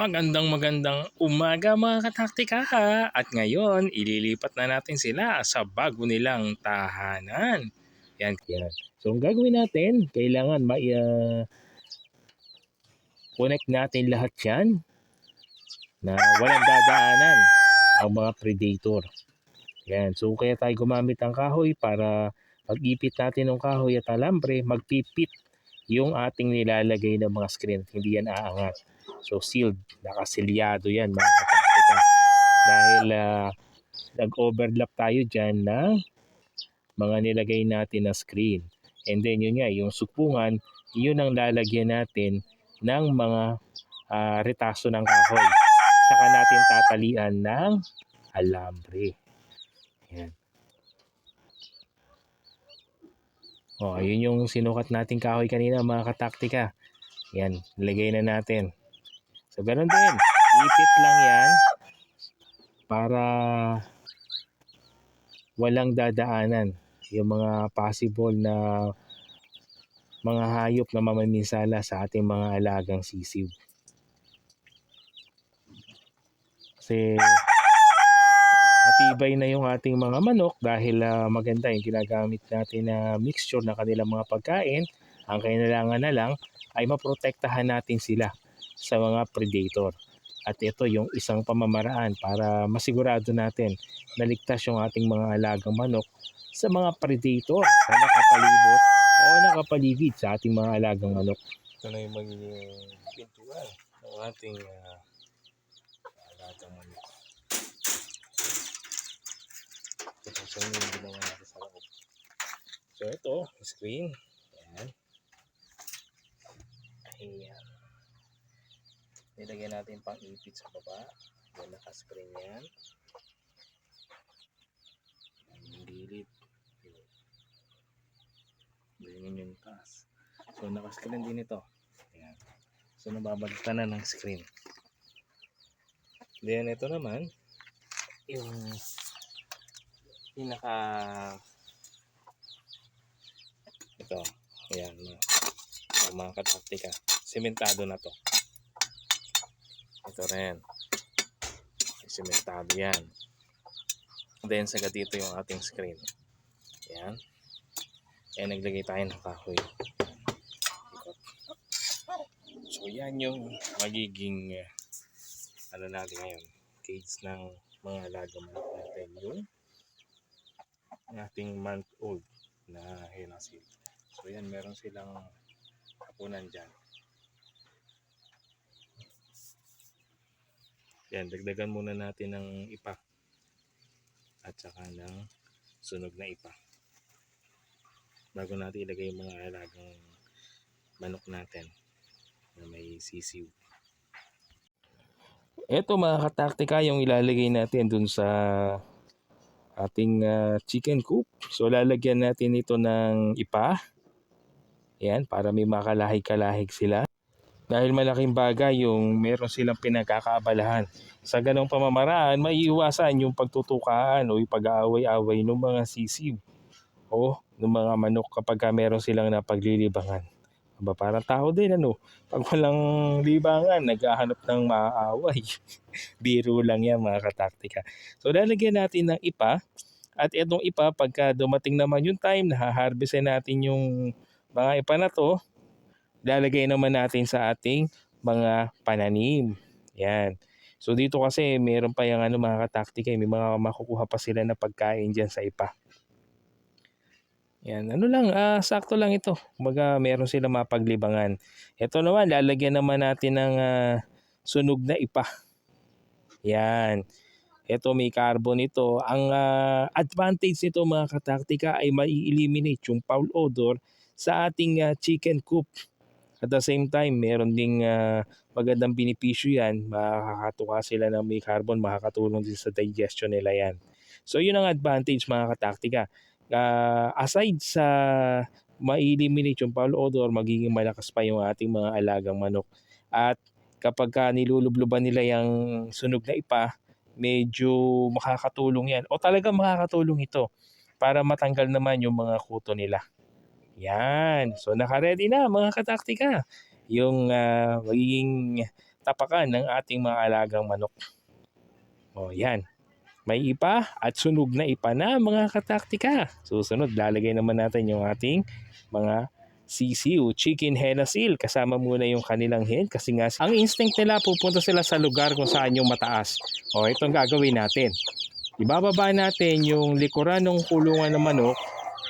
Magandang magandang umaga mga kataktika At ngayon, ililipat na natin sila sa bago nilang tahanan. Yan, yan. So, ang gagawin natin, kailangan ma uh, connect natin lahat yan na walang dadaanan ang mga predator. Yan. So, kaya tayo gumamit ng kahoy para pag-ipit natin ng kahoy at alambre, magpipit yung ating nilalagay ng mga screen. Hindi yan aangat. So sealed, nakasilyado yan mga kataktika. Dahil uh, nag-overlap tayo dyan ng mga nilagay natin na screen. And then yun nga, yung supungan, yun ang lalagyan natin ng mga uh, retaso ng kahoy. Saka natin tatalian ng alambre. Yan. Oh, ayun yung sinukat nating kahoy kanina mga kataktika. Yan, lagay na natin. So, ganun din. Ipit lang yan para walang dadaanan. Yung mga possible na mga hayop na mamaminsala sa ating mga alagang sisiw. Kasi matibay na yung ating mga manok dahil uh, maganda yung ginagamit natin na mixture ng kanilang mga pagkain. Ang kailangan na lang ay maprotektahan natin sila sa mga predator. At ito yung isang pamamaraan para masigurado natin na ligtas yung ating mga alagang manok sa mga predator na nakapalibot o nakapaligid sa ating mga alagang manok. Ito na yung magiging pintuan ng ating uh, alagang manok. Ito sa yung ginawa natin sa loob. So ito, screen. Ayan. Ayan. Nilagyan natin pang ipit sa baba. Yan naka-screen yan. Yung gilid. Ganyan yung taas. So naka-screen din ito. Ayan. So nababalitan na ng screen. Then ito naman yung pinaka ito. Ayan. Mga, mga kataktika. Sementado na to. Ito rin. Simentado yan. Then, sagad dito yung ating screen. Yan. Ayan, naglagay tayo ng kahoy. So, yan yung magiging ano natin ngayon. Cage ng mga alaga manok natin. Yung ating month old na hinasil. So, yan. Meron silang hapunan dyan. Yan, dagdagan muna natin ng ipa. At saka ng sunog na ipa. Bago natin ilagay yung mga alagang manok natin na may sisiw. Ito mga kataktika yung ilalagay natin dun sa ating uh, chicken coop. So lalagyan natin ito ng ipa. Yan, para may makalahig-kalahig sila dahil malaking bagay yung meron silang pinagkakaabalahan. Sa ganong pamamaraan, maiiwasan yung pagtutukaan o yung pag-aaway-away ng mga sisiw o ng mga manok kapag meron silang napaglilibangan. Aba, parang tao din ano, pag walang libangan, naghahanap ng maaaway. Biro lang yan mga kataktika. So lalagyan natin ng ipa at itong ipa pagka dumating naman yung time na haharvestin natin yung mga ipa na to, lalagay naman natin sa ating mga pananim. Yan. So dito kasi meron pa yung ano mga kataktika, may mga makukuha pa sila na pagkain diyan sa ipa. Yan, ano lang, uh, sakto lang ito. Kumbaga meron sila mapaglibangan. Ito naman, lalagyan naman natin ng uh, sunog na ipa. Yan. Ito may carbon ito. Ang uh, advantage nito mga kataktika ay mai-eliminate yung foul odor sa ating uh, chicken coop at the same time, meron ding uh, magandang benepisyo yan. Makakatuka sila ng may carbon, makakatulong din sa digestion nila yan. So yun ang advantage mga kataktika. Uh, aside sa ma-eliminate yung foul odor, magiging malakas pa yung ating mga alagang manok. At kapag ka nilulubluban nila yung sunog na ipa, medyo makakatulong yan. O talaga makakatulong ito para matanggal naman yung mga kuto nila. Yan. So naka-ready na mga kataktika. Yung uh, magiging tapakan ng ating mga alagang manok. O yan. May ipa at sunog na ipa na mga kataktika. Susunod, lalagay naman natin yung ating mga sisiu, chicken henasil. Kasama muna yung kanilang hen kasi nga ang instinct nila pupunta sila sa lugar kung saan yung mataas. O itong gagawin natin. Ibababa natin yung likuran ng kulungan ng manok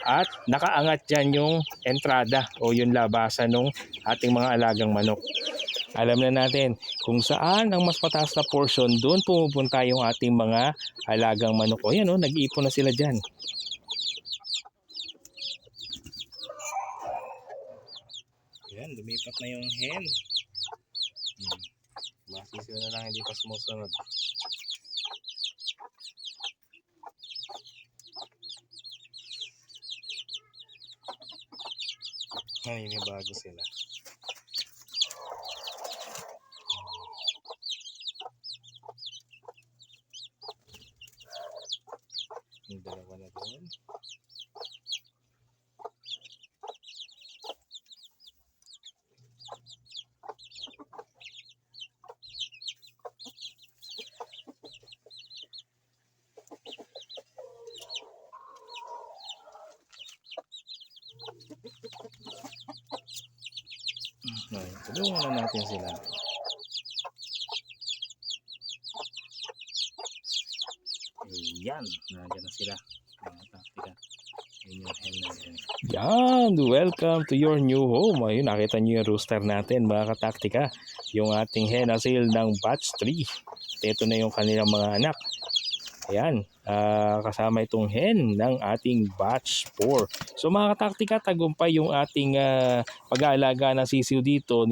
at nakaangat dyan yung entrada o yung labasan ng ating mga alagang manok. Alam na natin kung saan ang mas mataas na portion, doon pumupunta yung ating mga alagang manok. O yan o, nag-iipon na sila dyan. Yan, lumipat na yung hen. Hmm. Masisiw na lang, hindi pa sumusunod. Ay, may bago sila. Yung doon. Okay, tulungan na natin sila. Yan, nandiyan na sila. Yan, welcome to your new home. Ayun, nakita niyo yung rooster natin, mga kataktika. Yung ating hen asil ng batch 3. Ito na yung kanilang mga anak. Ayan, ah, kasama itong hen ng ating batch 4. So mga kataktika, tagumpay yung ating ah, pag-aalaga ng sisiw dito.